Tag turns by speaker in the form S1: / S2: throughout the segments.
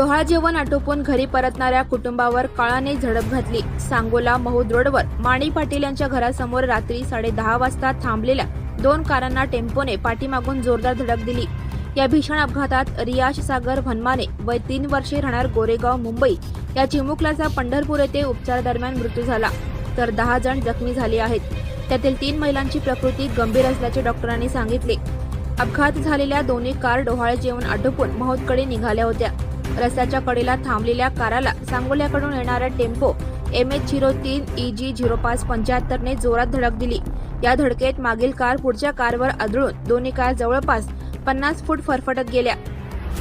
S1: डोहाळ जेवण आटोपून घरी परतणाऱ्या कुटुंबावर काळाने झडप घातली. सांगोला महुद रोडवर माणी पाटील यांच्या घरासमोर रात्री साडेदहा वाजता थांबलेल्या दोन कारांना टेम्पोने पाठीमागून जोरदार धडक दिली. या भीषण अपघातात रियाश सागर भन्माने वय तीन वर्षे राहणार गोरेगाव मुंबई या चिमुकल्याचा पंढरपूर येथे उपचारादरम्यान मृत्यू झाला. तर दहा जण जखमी झाले आहेत. त्यातील तीन महिलांची प्रकृती गंभीर असल्याचे डॉक्टरांनी सांगितले. अपघात झालेल्या दोन्ही कार डोहाळे जेवण आटोपून महोदकडे निघाल्या होत्या. रस्त्याच्या कडेला थांबलेल्या काराला सांगोल्याकडून येणारा टेम्पो एम एच झिरो तीन ई जी झिरो पाच पंच्याहत्तरने जोरात धडक दिली. या धडकेत मागील कार पुढच्या कारवर आदळून दोन्ही कार जवळपास पन्नास फूट फरफटत गेल्या.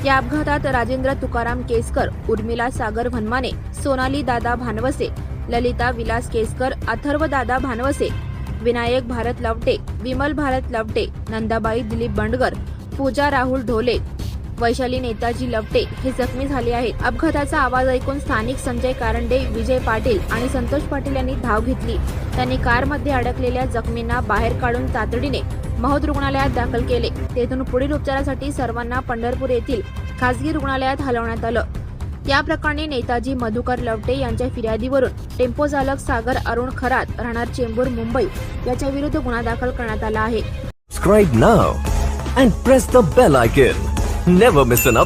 S1: या अपघातात राजेंद्र तुकाराम केसकर उर्मिला सागर भन्माने सोनाली दादा भानवसे ललिता विलास केसकर अथर्व दादा भानवसे विनायक भारत लवटे विमल भारत लवटे नंदाबाई दिलीप बंडगर पूजा राहुल ढोले वैशाली नेताजी लवटे हे जखमी झाले आहेत. अपघाताचा आवाज ऐकून स्थानिक संजय कारंडे विजय पाटील आणि संतोष पाटील यांनी धाव घेतली. त्यांनी कारमध्ये अडकलेल्या जखमींना बाहेर काढून तातडीने महूद रुग्णालयात दाखल केले. तेथून पुढील उपचारासाठी सर्वांना पंढरपूर येथील खासगी रुग्णालयात हलवण्यात आलं. या प्रकरणी नेताजी मधुकर लवटे यांच्या फिर्यादीवरून टेम्पो चालक सागर अरुण खरात राहणार चेंबूर मुंबई याच्या विरुद्ध गुन्हा दाखल करण्यात आला आहे.
S2: Never miss an.